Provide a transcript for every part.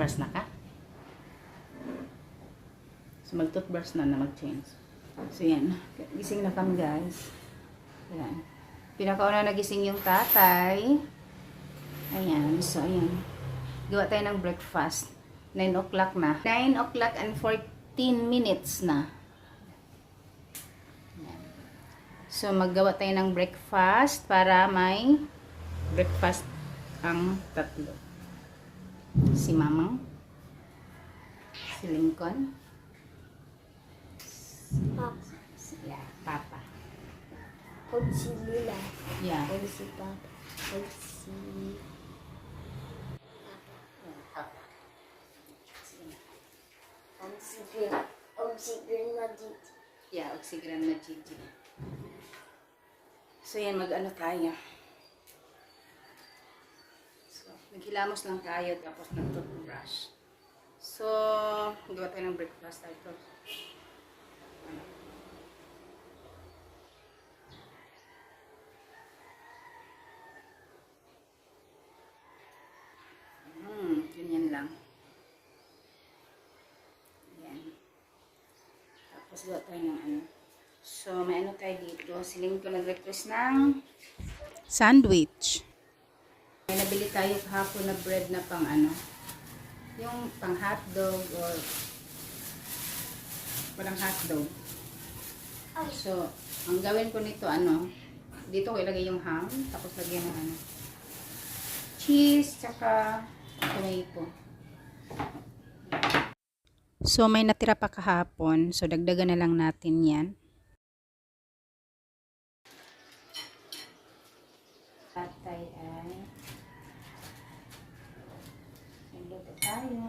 Nag-toothbrush na ka? So, mag-toothbrush na na mag-change. So, yan. Gising na kami, guys. Ayan. Pinakauna nagising yung tatay. Ayan. So, ayan. Gawa tayo ng breakfast. 9 o'clock na. 9 o'clock and 14 minutes na. Ayan. So, maggawa tayo ng breakfast para may breakfast ang tatlo. Si Mamang. Si Lincoln. Papa. Si, yeah, Papa. Huwag si Lila. Yeah. Huwag si Papa. Huwag si... Papa. Huwag si Green. Huwag si Grandma Dito. Yeah, og si Grandma Gigi. So yan, mag-ano tayo. So, naghilamos lang tayo tapos nag-toothbrush. So, gawa tayo ng breakfast tayo. Hmm. Tapos gawa tayo ng ano. So, may ano tayo dito. Siling ko nag-request ng sandwich. May nabili tayo kahapon na bread na pang ano. Yung pang hotdog or parang hotdog. So, ang gawin ko nito ano, dito ko ilagay yung ham, tapos lagyan ng ano, cheese, tsaka tomato. So, may natira pa kahapon. So, dagdagan na lang natin yan. Patay ay nagluto tayo.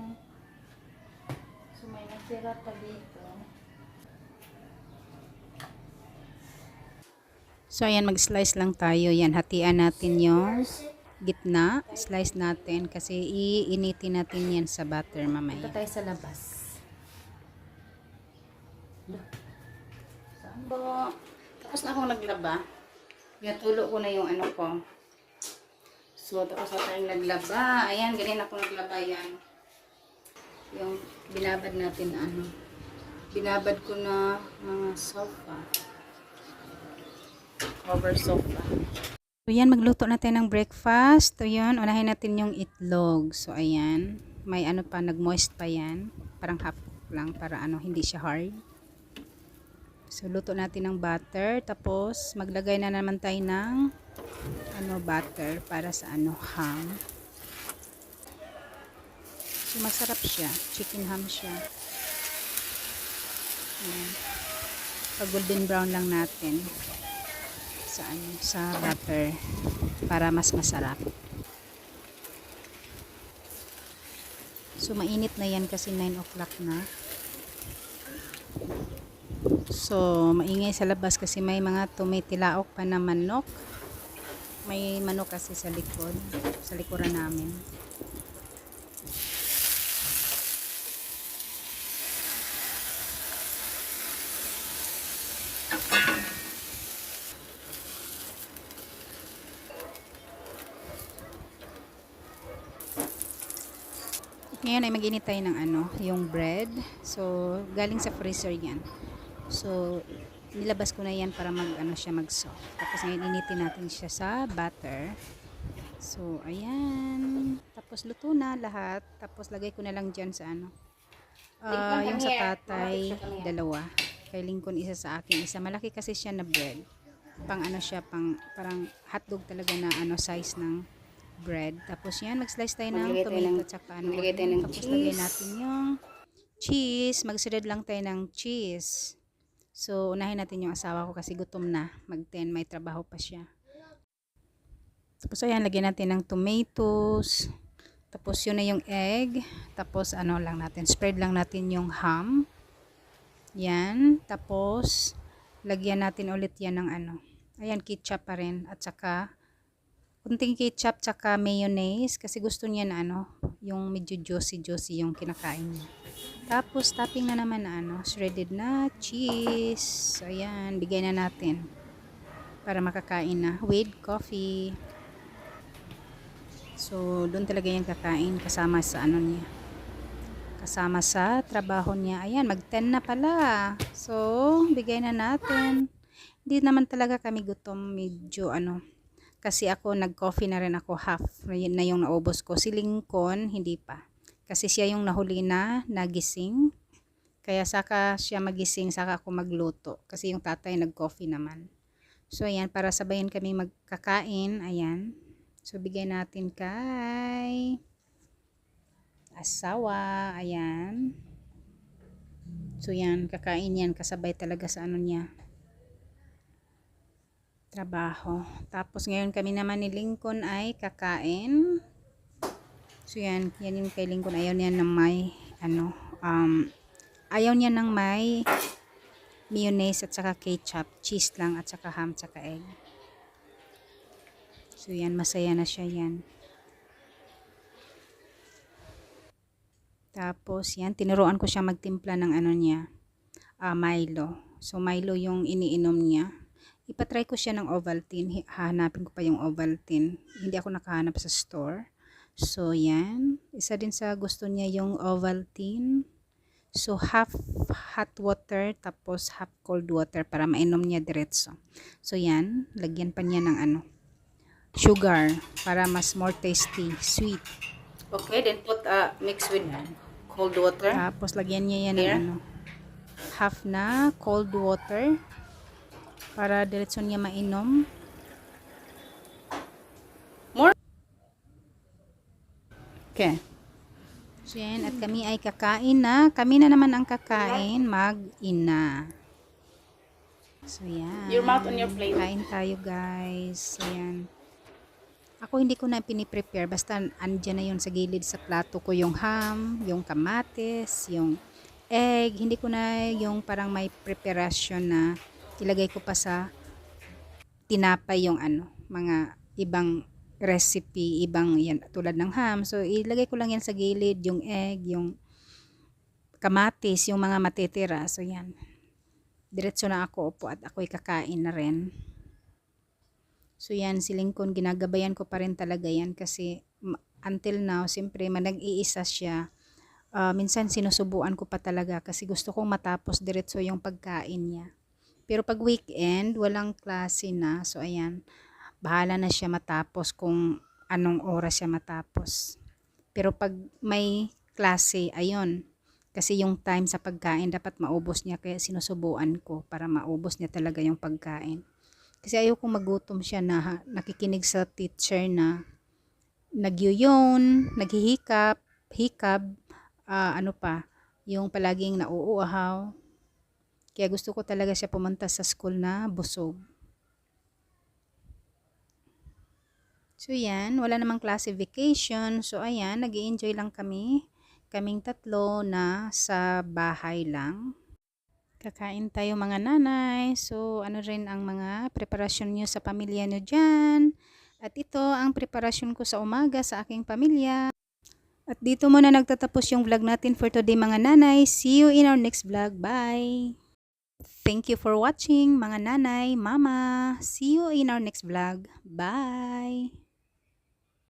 So, may natira pa dito. So, ayan, mag-slice lang tayo. Yan, hatian natin yung gitna. Slice natin kasi iinitin natin yan sa butter mamaya. Ito tayo sa labas. Saan ba? Tapos na akong naglaba. Pinatulo ko na yung ano ko. So, tapos na tayong naglaba. Ayan, ganyan ako naglaba yan. Yung binabad natin ano. Binabad ko na mga sofa. Cover sofa. So, yan, magluto natin ng breakfast. So, yun, unahin natin yung itlog. So, ayan. May ano pa, nag-moist pa yan. Parang half lang para ano, hindi siya hard. So, luto natin ng butter. Tapos, maglagay na naman tayo ng ano, butter para sa ano, ham. Masarap siya. Chicken ham siya. Ayan. Pag golden brown lang natin sa ano, sa butter para mas masarap. So, mainit na yan kasi 9 o'clock na. So, maingay sa labas kasi may mga tumitilaok pa na manok. May manok kasi sa likod, sa likuran namin. Ngayon ay mag-init tayo ng ano, yung bread. So, galing sa freezer yan. So, nilabas ko na yan para mag ano siya mag-soft. Tapos ngayon initin natin siya sa butter. So, ayan. Tapos luto na lahat. Tapos lagay ko na lang dyan sa ano. Ah, yung sa tatay, dalawa. Kay Lincoln isa sa akin. Isa malaki kasi siya na bread. Pang ano siya, pang parang hotdog talaga na ano size ng bread. Tapos yan, mag-slice tayo ng tomato ng- tsaka ano. maglagay tayo ng Tapos lagay cheese. natin yung cheese. Mag-shred lang tayo ng cheese. So, unahin natin yung asawa ko kasi gutom na. Mag-10, may trabaho pa siya. Tapos ayan, lagyan natin ng tomatoes. Tapos yun na yung egg. Tapos ano lang natin, spread lang natin yung ham. Yan. Tapos, lagyan natin ulit yan ng ano. Ayan, ketchup pa rin. At saka, kunting ketchup tsaka mayonnaise. Kasi gusto niya na ano, yung medyo juicy-juicy yung kinakain niya. Tapos, topping na naman na ano, shredded na cheese. Ayan, bigay na natin. Para makakain na. With coffee. So, doon talaga yung kakain kasama sa ano niya. Kasama sa trabaho niya. Ayan, mag-10 na pala. So, bigay na natin. Hindi naman talaga kami gutom. Medyo ano, kasi ako nag-coffee na rin ako half na yung naubos ko. Si Lincoln, hindi pa. Kasi siya yung nahuli na nagising. Kaya saka siya magising, saka ako magluto. Kasi yung tatay nag-coffee naman. So, ayan, para sabayan kami magkakain. Ayan. So, bigay natin kay asawa. Ayan. So, yan, kakain yan. Kasabay talaga sa ano niya trabaho. Tapos ngayon kami naman ni Lincoln ay kakain. So yan, yan yung kay Lincoln. Ayaw niya ng may, ano, um, ayaw niya ng may mayonnaise at saka ketchup. Cheese lang at saka ham at saka egg. So yan, masaya na siya yan. Tapos yan, tinuruan ko siya magtimpla ng ano niya, ah, Milo. So Milo yung iniinom niya ipatry ko siya ng Ovaltine. Hahanapin ko pa yung Ovaltine. Hindi ako nakahanap sa store. So, yan. Isa din sa gusto niya yung Ovaltine. So, half hot water tapos half cold water para mainom niya diretso. So, yan. Lagyan pa niya ng ano, sugar para mas more tasty, sweet. Okay, then put uh, mix with cold water. Tapos, lagyan niya yan ng Here? ano, half na cold water para diretso niya mainom. More? Okay. So yan, at kami ay kakain na. Kami na naman ang kakain, mag-ina. So yan. Your mouth on your plate. Kain tayo guys. So yan. Ako hindi ko na piniprepare. Basta andyan na yun sa gilid sa plato ko yung ham, yung kamatis, yung egg. Hindi ko na yung parang may preparation na ilagay ko pa sa tinapay yung ano, mga ibang recipe, ibang yan, tulad ng ham. So, ilagay ko lang yan sa gilid, yung egg, yung kamatis, yung mga matitira. So, yan. Diretso na ako upo at ako'y kakain na rin. So, yan, si Lincoln, ginagabayan ko pa rin talaga yan kasi until now, siyempre, manag-iisa siya. Ah, minsan, sinusubuan ko pa talaga kasi gusto kong matapos diretso yung pagkain niya. Pero pag weekend, walang klase na. So, ayan. Bahala na siya matapos kung anong oras siya matapos. Pero pag may klase, ayun. Kasi yung time sa pagkain, dapat maubos niya. Kaya sinusubuan ko para maubos niya talaga yung pagkain. Kasi ayaw kong magutom siya na nakikinig sa teacher na nagyuyon, naghihikap, hikab, ah, ano pa, yung palaging nauuahaw. Kaya gusto ko talaga siya pumunta sa school na busog. So yan, wala namang classification. So ayan, nag enjoy lang kami. Kaming tatlo na sa bahay lang. Kakain tayo mga nanay. So ano rin ang mga preparasyon nyo sa pamilya nyo dyan. At ito ang preparasyon ko sa umaga sa aking pamilya. At dito muna nagtatapos yung vlog natin for today mga nanay. See you in our next vlog. Bye! Thank you for watching mga nanay, mama. See you in our next vlog. Bye!